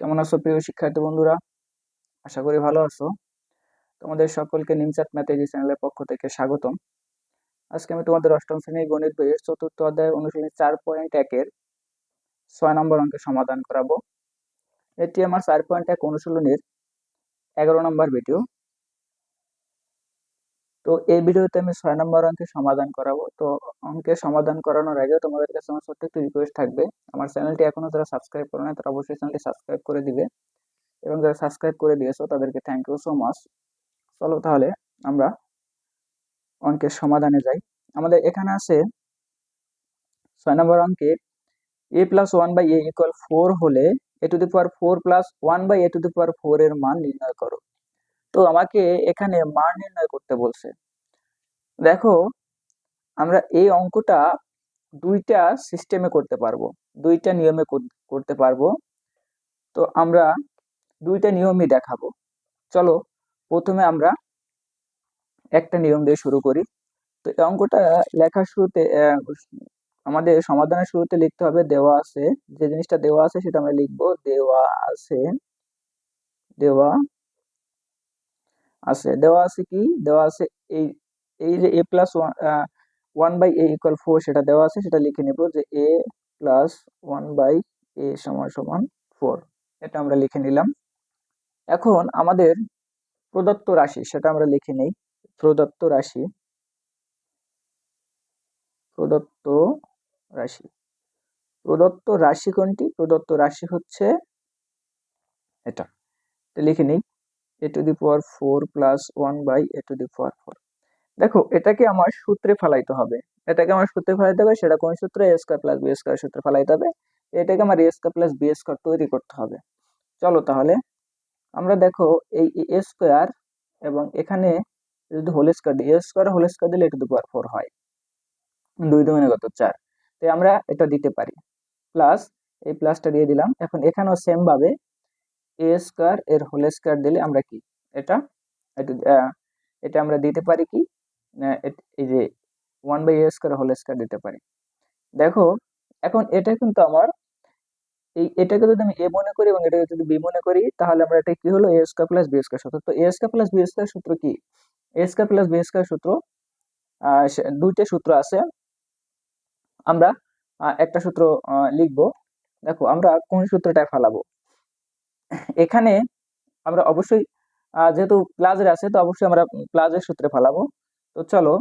কেমন আছো প্রিয় শিক্ষার্থী বন্ধুরা? আশা করি ভালো আছো। তোমাদের সকলকে নিমচাঁদ ম্যাথেজি চ্যানেলের পক্ষ থেকে স্বাগতম। আজকে আমি তোমাদের অষ্টম শ্রেণির গণিত বইয়ের চতুর্থ অধ্যায় অনুশীলনী চার পয়েন্ট একের ছয় নম্বর অঙ্কের সমাধান করাবো। এটি আমার চার পয়েন্ট এক অনুশীলনীর এগারো নম্বর ভিডিও তো এই ভিডিওতে আমি ছয় নম্বর অঙ্কের সমাধান করাবো। তো অঙ্কের সমাধান করানোর আগে তোমাদের কাছে আমার ছোট্ট একটি রিকোয়েস্ট থাকবে। আমার চ্যানেলটি এখনও যারা সাবস্ক্রাইব করে না তারা অবশ্যই চ্যানেলটি সাবস্ক্রাইব করে দিবে। এবং যারা সাবস্ক্রাইব করে দিয়েছ, তাদেরকে থ্যাংক ইউ সো মাচ চলো তাহলে আমরা অঙ্কের সমাধানে যাই। আমাদের এখানে আছে ছয় নম্বর অঙ্কে A plus one by A equal four হলে A to the power four plus one by A to the power four এর মান নির্ণয় করো। তো আমাকে এখানে মান নির্ণয় করতে বলছে। দেখো, আমরা এই অঙ্কটা দুইটা সিস্টেমে করতে পারব। দুইটা নিয়মে করতে পারব। তো আমরা দুইটা নিয়মই দেখাবো। চলো, প্রথমে আমরা একটা নিয়ম দিয়ে শুরু করি। তো এই অঙ্কটা লেখার শুরুতে আমাদের সমাধানের শুরুতে লিখতে হবে দেওয়া আছে। যে জিনিসটা দেওয়া আছে সেটা আমরা লিখব দেওয়া আছে, দেওয়া আছে, দেওয়া আছে কি? দেওয়া আছে এই এই যে A plus one by A equal four সেটা দেওয়া আছে, সেটা লিখে নেব যে A plus one by A সমান সমান ফোর এটা আমরা লিখে নিলাম। এখন আমাদের প্রদত্ত রাশি, সেটা আমরা লিখে নেই। প্রদত্ত রাশি প্রদত্ত রাশি। প্রদত্ত রাশি কোনটি? প্রদত্ত রাশি হচ্ছে এটা লিখে নিই। A to the power four plus one by A to the power four দেখো, এটাকে আমার সূত্রে ফেলাইতে হবে। এটাকে আমার সূত্রে ফেলাইতে হবে, সেটা কোন সূত্রে? A square plus b square সূত্রে ফেলাইতে হবে। এটাকে আমার a square plus b square তৈরি করতে হবে। চলো তাহলে, আমরা দেখো এই এ স্কোয়ার এবং এখানে যদি হোল স্কোয়ার দিই এ স্কোয়ার হোল স্কোয়ার দিলে এ টু দি পাওয়ার ফোর হয়। দুই দুগুণে কত? চার। তাই আমরা এটা দিতে পারি। প্লাস এই প্লাসটা দিয়ে দিলাম। এখন এখানেও সেম ভাবে এ স্কোয়ার এর হোল স্কোয়ার দিলে আমরা কি? এটা এটা আমরা দিতে পারি কি? এই যে one by a square whole square দিতে পারি। দেখো, এখন এটা কিন্তু আমার, এই এটাকে যদি আমি এ মনে করি এবং এটাকে যদি বি মনে করি, তাহলে আমরা এটা কি হলো? A square plus b square সূত্র। তো a square plus b square সূত্র কি? A square plus b square সূত্র দুইটা সূত্র আছে। আমরা একটা সূত্র লিখব। দেখো, আমরা কোন সূত্রটা ফেলাবো? এখানে আমরা অবশ্যই যেহেতু প্লাজের আছে, তো অবশ্যই আমরা প্লাজের সূত্রে ফেলাবো। তো চলো,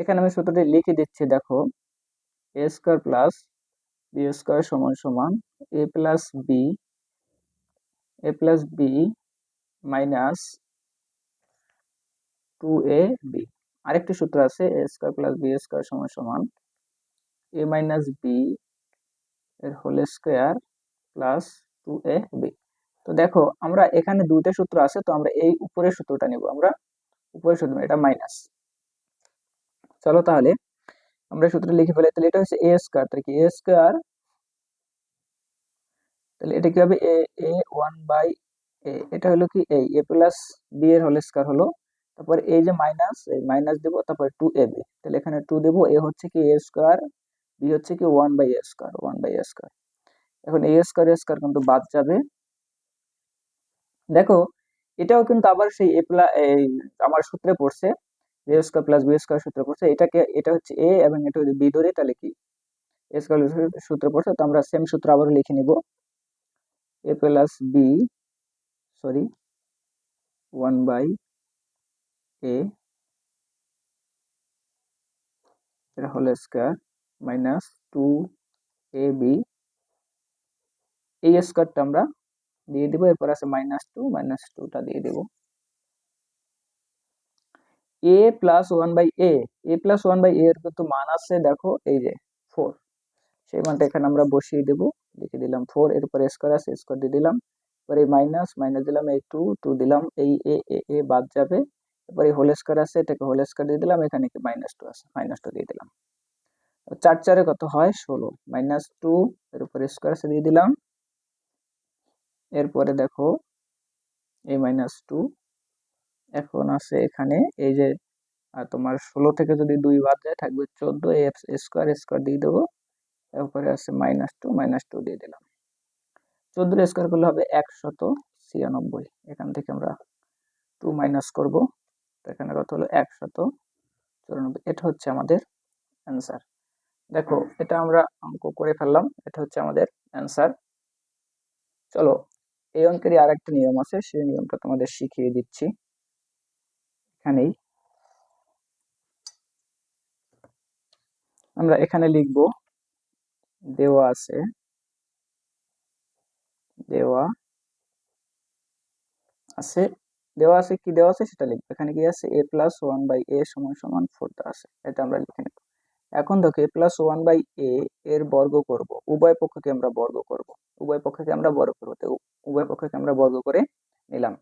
এখানে আমি সূত্রটি লিখে দিচ্ছি, দেখো। A square plus b square সমান সমান a plus b, a plus b minus two a b. আরেকটি সূত্র আছে, a square plus b square সমান সমান এ মাইনাস বি এর whole square plus two a b. তো দেখো, আমরা এখানে দুইটা সূত্র আছে, তো আমরা এই উপরের সূত্রটা নিব। আমরা উপরের সূত্র এটা মাইনাস চলো তাহলে, আমরা সূত্র লিখে ফেলে। তাহলে এটা হচ্ছে এ স্কোয়ার তাহলে কি এ স্কোয়ার তাহলে এটা কি হবে? এ এ ওয়ান বাই এ এটা হলো কি? এই এ প্লাস বি এর হোল স্কোয়ার হলো। তারপর এই যে মাইনাস এই মাইনাস দেবো, তারপর টু এ বি তাহলে এখানে টু দেবো এ হচ্ছে কি এ স্কোয়ার বি হচ্ছে কি one by a square one by a square এখন এ স্কোয়ার এ স্কোয়ার কিন্তু বাদ যাবে। দেখো, এটাও কিন্তু আবার সেই এ প্লাস এই আমার সূত্রে পড়ছে a square plus b square সূত্রে পড়ছে, এটাকে, এটা হচ্ছে এ এবং এটা যদি বি ধরে তাহলে কি এ স্কোয়ার সূত্রে পড়ছে, তো আমরা সেম সূত্র আবার লিখে নিব। A plus b sorry one by a এটা whole square minus two a b এই স্কোয়ারটা আমরা দিয়ে দিব, এরপর আছে মাইনাস টু মাইনাস টুটা দিয়ে দেব। A plus one by a a plus one by এর কিন্তু মান আছে দেখো, এই যে ফোর সেই মানটা এখানে আমরা বসিয়ে দেব, লিখে দিলাম ফোর এরপর স্কোয়ার আছে স্কোয়ার দিয়ে দিলাম। এবার এই মাইনাস মাইনাস দিলাম এই টু টু দিলাম, এই এ এ এ বাদ যাবে। এবার এই হোল স্কোয়ার আছে, এটাকে হোল স্কোয়ার দিয়ে দিলাম, এখানে কি মাইনাস টু আছে মাইনাস টু দিয়ে দিলাম। চার চারে কত হয়? ষোলো। মাইনাস টু এর উপর স্কোয়ার আছে, দিয়ে দিলাম। এরপরে দেখো এই মাইনাস টু এখন আছে এখানে, এই যে তোমার ষোলো থেকে যদি দুই বাদ যায়, থাকবে চোদ্দ স্কোয়ার স্কোয়ার দিয়ে দেবো, এরপরে আছে মাইনাস টু মাইনাস টু দিয়ে দিলাম। চোদ্দোর স্কোয়ার করলে হবে একশত ছিয়ানব্বই, এখান থেকে আমরা টু মাইনাস করব এখানে কত হলো? একশত চুরানব্বই, এটা হচ্ছে আমাদের অ্যান্সার দেখো, এটা আমরা অঙ্ক করে ফেললাম, এটা হচ্ছে আমাদের অ্যান্সার চলো এই অঙ্কেরই আর একটা নিয়ম আছে, সেই নিয়মটা তোমাদের শিখিয়ে দিচ্ছি। এখানেই। আমরা এখানে লিখব, দেওয়া আছে দেওয়া আছে দেওয়া আছে কি দেওয়া আছে সেটা লিখব। এখানে কি আছে? A plus one by a সমান সমান ফোর আছে। এটা আমরা লিখে নেব। এখন দেখো a plus one by a এর বর্গ করব, উভয় পক্ষকে আমরা বর্গ করব, উভয় পক্ষকে আমরা বর্গ করব, তো উভয় পক্ষকে আমরা বর্গ করে নিলাম।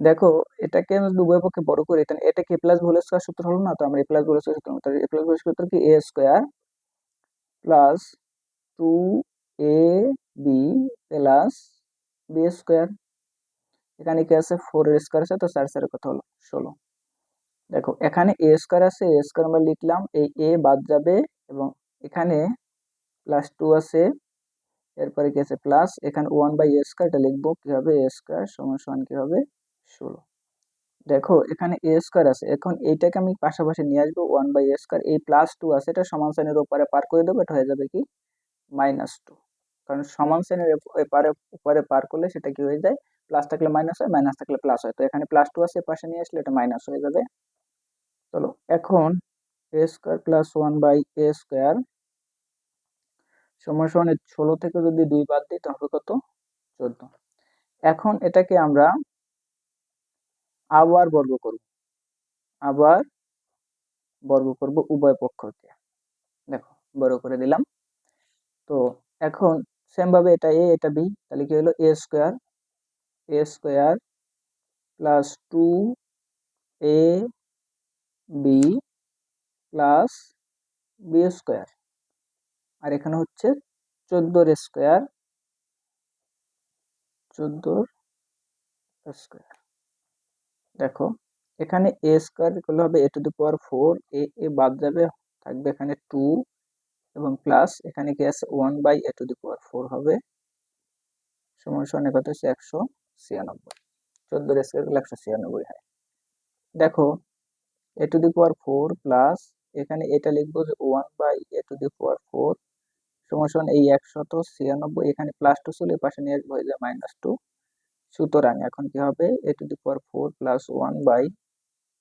দেখো এটাকে উভয় পক্ষে বড় করি এটা কি প্লাস হোল স্কয়ার সূত্র হলো না? তো আমরা এ প্লাস হোল স্কয়ার সূত্র তাহলে এ প্লাস হোল সূত্র কি? A square plus two a b plus b square এখানে কি আছে? ফোর এর স্কয়ার আছে, তো চার চারের কথা হলো ষোলো। দেখো, এখানে এ স্কয়ার আছে এ স্কয়ার আমরা লিখলাম, এই এ বাদ যাবে এবং এখানে প্লাস টু আছে, এরপরে কি আছে? প্লাস এখানে ওয়ান বাই এ স্কয়ার লিখব কি হবে এ স্কয়ার সমান সমান কি হবে ষোলো। দেখো, এখানে এ স্কয়ার আছে, এখন এইটাকে আমি পাশাপাশি নিয়ে আসব ওয়ান বাই এ স্কয়ার এই প্লাস টু আছে, এটা সমান শ্রেণির উপরে পার করে দেবো, এটা হয়ে যাবে কি? মাইনাস টু কারণ সমান শ্রেণির এপারে উপরে পার করলে সেটা কি হয়ে যায়? প্লাস থাকলে মাইনাস হয় মাইনাস থাকলে প্লাস হয়। তো এখানে প্লাস টু আছে পাশে নিয়ে আসলে এটা মাইনাস হয়ে যাবে। চলো, এখন a square plus one by a square সময় ষোলো থেকে যদি দুই বাদ দিই, তাহলে কত? চোদ্দ। এখন এটাকে আমরা আবার বর্গ করব। আবার বর্গ করব উভয় পক্ষকে। দেখো, বড় করে দিলাম। তো এখন সেম ভাবে এটা এ এটা বি তাহলে কি হলো? A square a square plus two a b plus b square আর এখানে হচ্ছে চোদ্দোর স্কোয়ার চোদ্দোর স্কোয়ার দেখো, এখানে এ স্কোয়ার করলে হবে এ টু দি পাওয়ার ফোর এ এ বাদ যাবে, থাকবে এখানে টু এবং প্লাস এখানে কি আছে? One by a to the power four হবে। সমান সমান কত হচ্ছে একশো ছিয়ানব্বই। চোদ্দোর স্কোয়ার করলে একশো ছিয়ানব্বই হয়। দেখো a to the power four plus এখানে এটা লিখব যে one by a to the power four সমান এই একশত ছিয়ানব্বই, এখানে প্লাস টু চলে পাশে নিয়ে আসব হয়ে যায় মাইনাস টু সুতরাং এখন কি হবে? A to the power four plus one by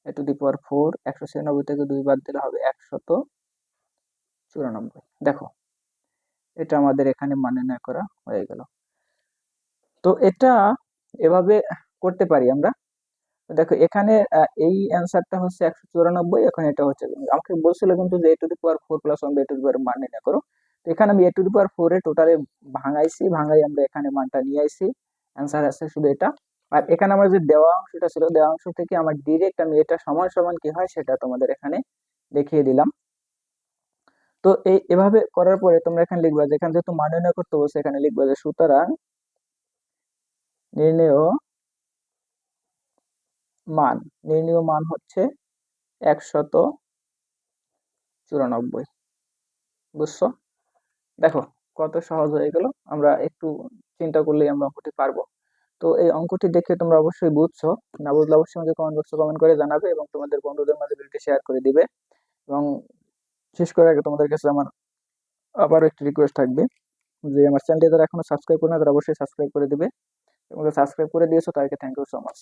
a to the power four একশো ছিয়ানব্বই থেকে দুই বাদ দিলে হবে একশত চুরানব্বই। দেখো, এটা আমাদের এখানে মানে নির্ণয় করা হয়ে গেল। তো এটা এভাবে করতে পারি আমরা। দেখো, এখানে এই অ্যান্সারটা হচ্ছে একশো চুরানব্বই, এখন এটা হচ্ছে আমাকে বলছিল কিন্তু যে a to the power four plus one by two the power মান নির্ণয় করো। তো এখানে আমি এ টু দি পাওয়ার ফোর এ টোটালে ভাঙাইছি, ভাঙাই আমরা এখানে মানটা নিয়ে আইছি। অ্যান্সার আছে শুধু এটা। আর এখানে আমার যে দেওয়া অংশটা ছিল, দেওয়া অংশ থেকে আমার ডিরেক্ট আমি এটা সমান সমান কি হয় সেটা তোমাদের এখানে দেখিয়ে দিলাম। তো এই, এভাবে করার পরে তোমরা এখানে লিখবা, যেখানে যেহেতু মান নির্ণয় করতে বলছে এখানে লিখবা যে সুতরাং নির্ণয় মান। নির্ণয় মান হচ্ছে একশত চুরানব্বই। বুঝছ? দেখো, কত সহজ হয়ে গেল। আমরা একটু চিন্তা করলেই আমরা অঙ্কটি পারব। তো এই অঙ্কটি দেখে তোমরা অবশ্যই বুঝছ। না বুঝলে অবশ্যই আমাকে কমেন্ট বক্সে কমেন্ট করে জানাবে এবং তোমাদের বন্ধুদের মাঝে ভিডিওটি শেয়ার করে দিবে। এবং শেষ করার আগে তোমাদের কাছে আমার আবার একটি রিকোয়েস্ট থাকবে যে আমার চ্যানেলটি যারা এখনও সাবস্ক্রাইব করে না তারা অবশ্যই সাবস্ক্রাইব করে দিবে। এবং সাবস্ক্রাইব করে দিয়েছ তাদেরকে থ্যাংক ইউ সো মাচ